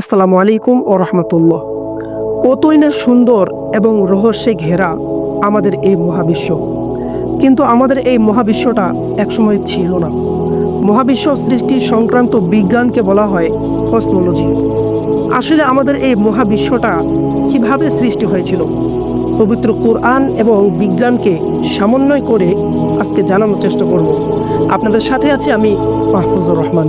আসসালামু আলাইকুম ও রহমতুল্লাহ। কতই না সুন্দর এবং রহস্যে ঘেরা আমাদের এই মহাবিশ্ব। কিন্তু আমাদের এই মহাবিশ্বটা একসময় ছিল না। মহাবিশ্ব সৃষ্টি সংক্রান্ত বিজ্ঞানকে বলা হয় কসমোলজি। আসলে আমাদের এই মহাবিশ্বটা কীভাবে সৃষ্টি হয়েছিল? পবিত্র কোরআন এবং বিজ্ঞানকে সমন্বয় করে আজকে জানানোর চেষ্টা করব। আপনাদের সাথে আছি আমি মাহফুজুর রহমান।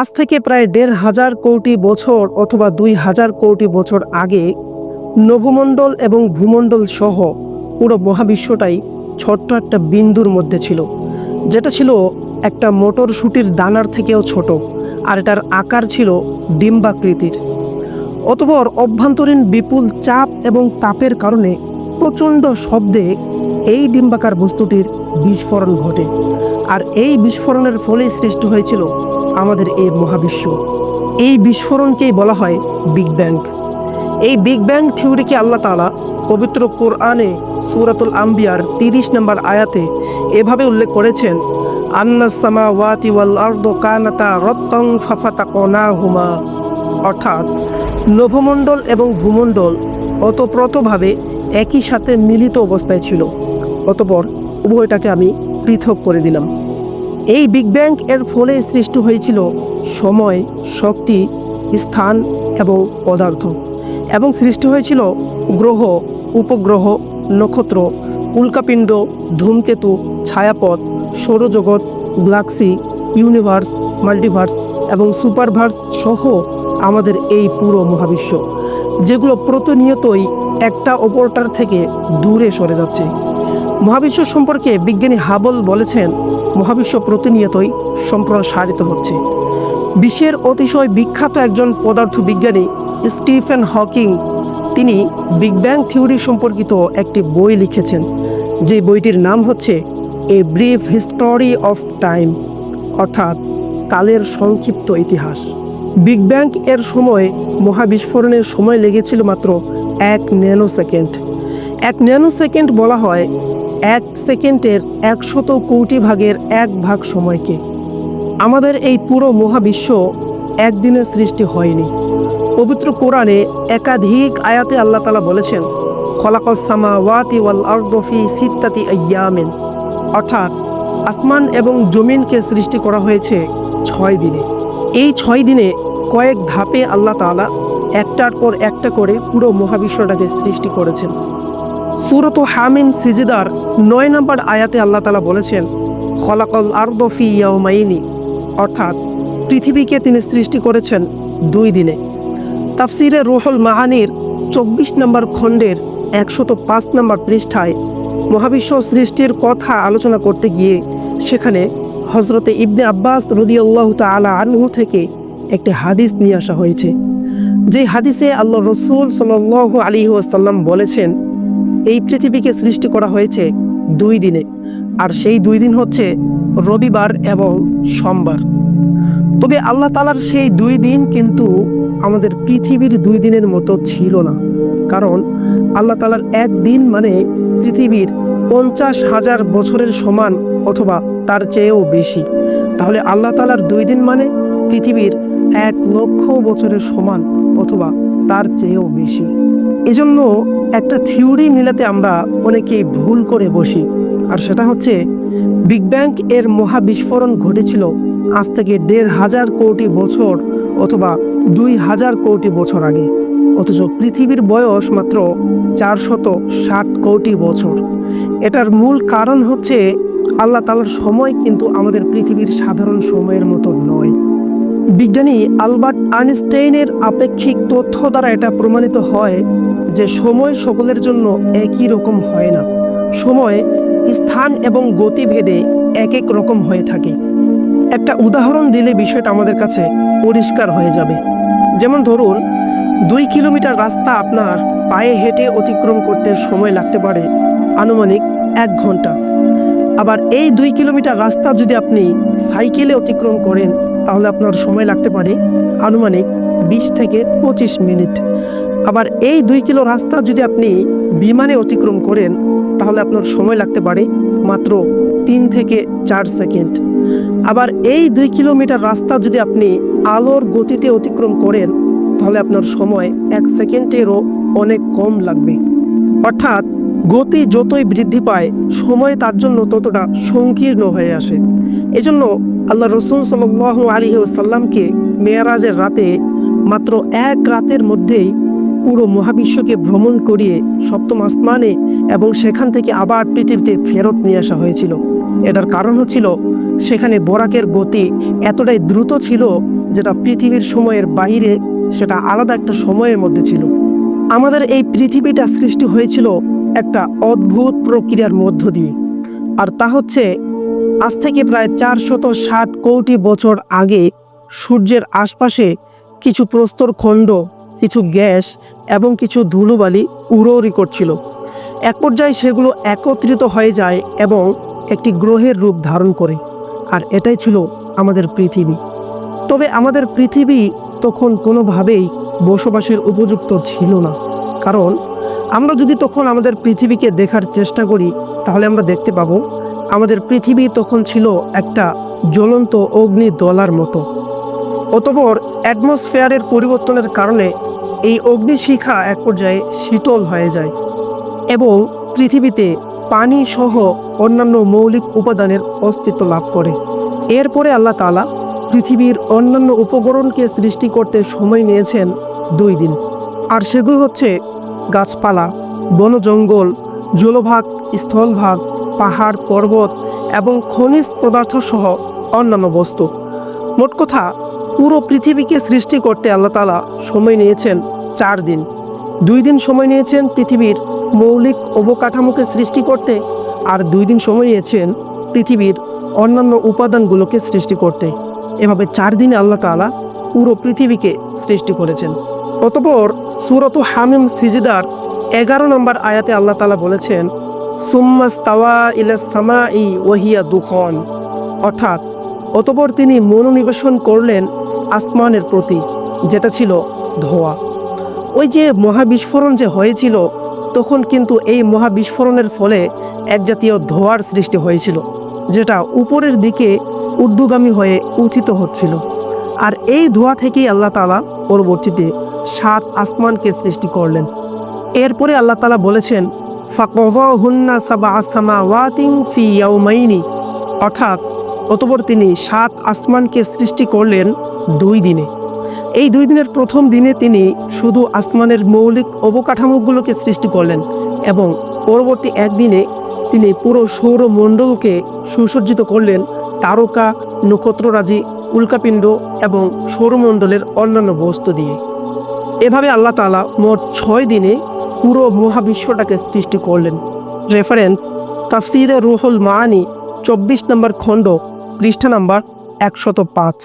আজ থেকে প্রায় দেড় হাজার কোটি বছর অথবা দুই হাজার কোটি বছর আগে নভমণ্ডল এবং ভূমণ্ডল সহ পুরো মহাবিশ্বটাই ছোট্ট একটা বিন্দুর মধ্যে ছিল, যেটা ছিল একটা মোটরশুটির দানার থেকেও ছোট আর এটার আকার ছিল ডিম্বাকৃতির। অতপর অভ্যন্তরীণ বিপুল চাপ এবং তাপের কারণে প্রচণ্ড শব্দে এই ডিম্বাকার বস্তুটির বিস্ফোরণ ঘটে। আর এই বিস্ফোরণের ফলেই সৃষ্টি হয়েছিল আমাদের এই মহাবিশ্ব। এই বিস্ফোরণকেই বলা হয় বিগ ব্যাং এই বিগ ব্যাং থিওরিকে আল্লাহ তাআলা পবিত্র কোরআনে সুরাতুল আম্বিয়ার তিরিশ নম্বর আয়াতে এভাবে উল্লেখ করেছেন আন্নাসামা কানাতা রত্তং ফাফাতাকনাহুমা। অর্থাৎ নভমণ্ডল এবং ভূমণ্ডল অতপ্রতভাবে একই সাথে মিলিত অবস্থায় ছিল। অতপর উভয়টাকে আমি পৃথক করে দিলাম। এই বিগ ব্যাং এর ফলে সৃষ্টি হয়েছিল সময়, শক্তি, স্থান এবং পদার্থ এবং সৃষ্টি হয়েছিল গ্রহ, উপগ্রহ, নক্ষত্র, উল্কাপিণ্ড, ধূমকেতু, ছায়াপথ, সৌরজগৎ, গ্যালাক্সি, ইউনিভার্স, মাল্টিভার্স এবং সুপারভার্স সহ আমাদের এই পুরো মহাবিশ্ব, যেগুলো প্রতিনিয়তই একটা অপরটার থেকে দূরে সরে যাচ্ছে। মহাবিশ্ব সম্পর্কে বিজ্ঞানী হাবল বলেছেন মহাবিশ্ব প্রতিনিয়তই সম্প্রসারিত হচ্ছে। বিশ্বের অতিশয় বিখ্যাত একজন পদার্থবিজ্ঞানী, স্টিফেন হকিং, তিনি বিগ ব্যাং থিওরি সম্পর্কিত একটি বই লিখেছেন, যে বইটির নাম হচ্ছে a brief history of time অর্থাৎ কালের সংক্ষিপ্ত ইতিহাস। বিগ ব্যাং এর সময় মহাবিস্ফোরণের সময় লেগেছিল মাত্র এক ন্যানো সেকেন্ড এক ন্যানো সেকেন্ড বলা হয় এক সেকেন্ডের একশত কোটি ভাগের এক ভাগ সময়কে। আমাদের এই পুরো মহাবিশ্ব একদিনে সৃষ্টি হয়নি। পবিত্র কোরআনে একাধিক আয়াতে আল্লাহ তালা বলেছেন খলাকসামা ওয়াতি ওয়াল আর্দফি সিত্তাতি আয়ামেন অর্থাৎ আসমান এবং জমিনকে সৃষ্টি করা হয়েছে ছয় দিনে। এই ছয় দিনে কয়েক ধাপে আল্লাহ তাআলা একটার পর একটা করে পুরো মহাবিশ্বটাকে সৃষ্টি করেছেন। সুরত হামিন সিজিদার নয় নম্বর আয়াতে আল্লাহ তালা বলেছেন, খলাকল আরদফি ইয়াউমাইনি অর্থাৎ পৃথিবীকে তিনি সৃষ্টি করেছেন দুই দিনে। তাফসিরে রুহুল মাহানির চব্বিশ নম্বর খণ্ডের একশত পাঁচ নম্বর পৃষ্ঠায় মহাবিশ্ব সৃষ্টির কথা আলোচনা করতে গিয়ে সেখানে হজরতে ইবনে আব্বাস রদিয়াল্লাহ তালা আনহু থেকে একটি হাদিস নিয়ে আসা হয়েছে। যে হাদিসে আল্লাহ রসুল সাল আলী আসাল্লাম বলেছেন এই পৃথিবীকে সৃষ্টি করা হয়েছে দুই দিনে। আর সেই দুই দিন হচ্ছে রবিবার এবং সোমবার। তবে আল্লাহ তালার সেই দুই দিন কিন্তু আমাদের পৃথিবীর দুই দিনের মতো ছিল না। কারণ আল্লাহ তালার এক দিন মানে পৃথিবীর পঞ্চাশ হাজার বছরের সমান অথবা তার চেয়েও বেশি। তাহলে আল্লাহ তালার দুই দিন মানে পৃথিবীর এক লক্ষ বছরের সমান। অথবা তার চেয়েও বেশি। এজন্য একটা থিওরি মিলাতে আমরা অনেকেই ভুল করে বসি। আর সেটা হচ্ছে, বিগ ব্যাং এর মহাবিস্ফোরণ ঘটেছিল আজ থেকে দেড় হাজার কোটি বছর অথবা দুই হাজার কোটি বছর আগে। অথচ পৃথিবীর বয়স মাত্র চারশত ষাট কোটি বছর। এটার মূল কারণ হচ্ছে, আল্লাহ তালার সময় কিন্তু আমাদের পৃথিবীর সাধারণ সময়ের মতো নয়। বিজ্ঞানী আলবার্ট আইনস্টাইনের আপেক্ষিক তথ্য দ্বারা এটা প্রমাণিত হয় যে সময় সকলের জন্য একই রকম হয় না। সময়, স্থান এবং গতিভেদে এক এক রকম হয়ে থাকে। একটা উদাহরণ দিলে বিষয়টা আমাদের কাছে পরিষ্কার হয়ে যাবে। যেমন ধরুন, দুই কিলোমিটার রাস্তা আপনার পায়ে হেঁটে অতিক্রম করতে সময় লাগতে পারে আনুমানিক এক ঘণ্টা। আবার এই দুই কিলোমিটার রাস্তা যদি আপনি সাইকেলে অতিক্রম করেন তাহলে আপনার সময় লাগতে পারে আনুমানিক বিশ থেকে পঁচিশ মিনিট। আবার এই দুই কিলো রাস্তা যদি আপনি বিমানে অতিক্রম করেন, তাহলে আপনার সময় লাগতে পারে মাত্র তিন থেকে চার সেকেন্ড। আবার এই দুই কিলোমিটার রাস্তা যদি আপনি আলোর গতিতে অতিক্রম করেন, তাহলে আপনার সময় এক সেকেন্ডেরও অনেক কম লাগবে। অর্থাৎ গতি যতই বৃদ্ধি পায়, সময় তার জন্য ততটা সংকীর্ণ হয়ে আসে। এজন্য আল্লাহ রসুল সাল আলী সাল্লামকে মেয়ারাজের রাতে মাত্র এক রাতের মধ্যেই পুরো মহাবিশ্বকে ভ্রমণ করিয়ে সপ্তম আসমানে এবং সেখান থেকে আবার পৃথিবীতে ফেরত নিয়ে আসা হয়েছিল। এটার কারণ হচ্ছিল সেখানে বরাকের গতি এতটাই দ্রুত ছিল যেটা পৃথিবীর সময়ের বাইরে সেটা আলাদা একটা সময়ের মধ্যে ছিল। আমাদের এই পৃথিবীটা সৃষ্টি হয়েছিল একটা অদ্ভুত প্রক্রিয়ার মধ্য দিয়ে। আর তা হচ্ছে, আজ থেকে প্রায় চারশত ষাট কোটি বছর আগে সূর্যের আশপাশে কিছু প্রস্তর খণ্ড, কিছু গ্যাস এবং কিছু ধুলোবালি উড়ৌড়ি করছিল। এক পর্যায়ে সেগুলো একত্রিত হয়ে যায় এবং একটি গ্রহের রূপ ধারণ করে, আর এটাই ছিল আমাদের পৃথিবী। তবে আমাদের পৃথিবী তখন কোনোভাবেই বসবাসের উপযুক্ত ছিল না, কারণ আমরা যদি তখন আমাদের পৃথিবীকে দেখার চেষ্টা করি, তাহলে আমরা দেখতে পাবো, আমাদের পৃথিবী তখন ছিল একটা জ্বলন্ত অগ্নি দলার মতো। অতপর অ্যাটমসফেয়ারের পরিবর্তনের কারণে এই অগ্নিশিখা এক পর্যায়ে শীতল হয়ে যায় এবং পৃথিবীতে পানি সহ অন্যান্য মৌলিক উপাদানের অস্তিত্ব লাভ করে। এরপরে আল্লাহ তালা পৃথিবীর অন্যান্য উপকরণকে সৃষ্টি করতে সময় নিয়েছেন দুই দিন। আর সেগুলো হচ্ছে গাছপালা, বন জঙ্গল, জলভাগ, স্থলভাগ, পাহাড়, পর্বত এবং খনিজ পদার্থ সহ অন্যান্য বস্তু। মোট কথা, পুরো পৃথিবীকে সৃষ্টি করতে আল্লাহ তালা সময় নিয়েছেন চার দিন। দুই দিন সময় নিয়েছেন পৃথিবীর মৌলিক অবকাঠামোকে সৃষ্টি করতে আর দুই দিন সময় নিয়েছেন পৃথিবীর অন্যান্য উপাদানগুলোকে সৃষ্টি করতে। এভাবে চার দিনে আল্লাহ তালা পুরো পৃথিবীকে সৃষ্টি করেছেন। অতপর সুরত হামিম সিজদার এগারো নম্বর আয়াতে আল্লাহ তালা বলেছেন সুম্মাস তাওয়া ইলা সামা ই ওহিয়া দুখন। অর্থাৎ, অতপর তিনি মনোনিবেশন করলেন আসমানের প্রতি, যেটা ছিল ধোয়া। ওই যে মহাবিস্ফোরণ যে হয়েছিল, তখন কিন্তু এই মহাবিস্ফোরণের ফলে এক জাতীয় ধোয়ার সৃষ্টি হয়েছিল, যেটা উপরের দিকে ঊর্ধ্বগামী হয়ে উথিত হচ্ছিল। আর এই ধোয়া থেকেই আল্লাহ তালা পরবর্তীতে সাত আসমানকে সৃষ্টি করলেন। এরপরে আল্লাহ তালা বলেছেন ফাকুন্না সাবা আসামা ওয়াতিং ফি ইয়াউমাইনি। অর্থাৎ অতপর তিনি সাত আসমানকে সৃষ্টি করলেন দুই দিনে। এই দুই দিনের প্রথম দিনে তিনি শুধু আসমানের মৌলিক অবকাঠামোগুলোকে সৃষ্টি করলেন এবং পরবর্তী একদিনে তিনি পুরো সৌরমণ্ডলকে সুসজ্জিত করলেন তারকা, নক্ষত্ররাজি, উল্কাপিণ্ড এবং সৌরমণ্ডলের অন্যান্য বস্তু দিয়ে। এভাবে আল্লাহ তালা মোট ছয় দিনে পুরো মহাবিশ্বটাকে সৃষ্টি করলেন। রেফারেন্স তাফসিরে রুহুল মানি চব্বিশ নম্বর খণ্ড, পৃষ্ঠা নাম্বার একশত পাঁচ।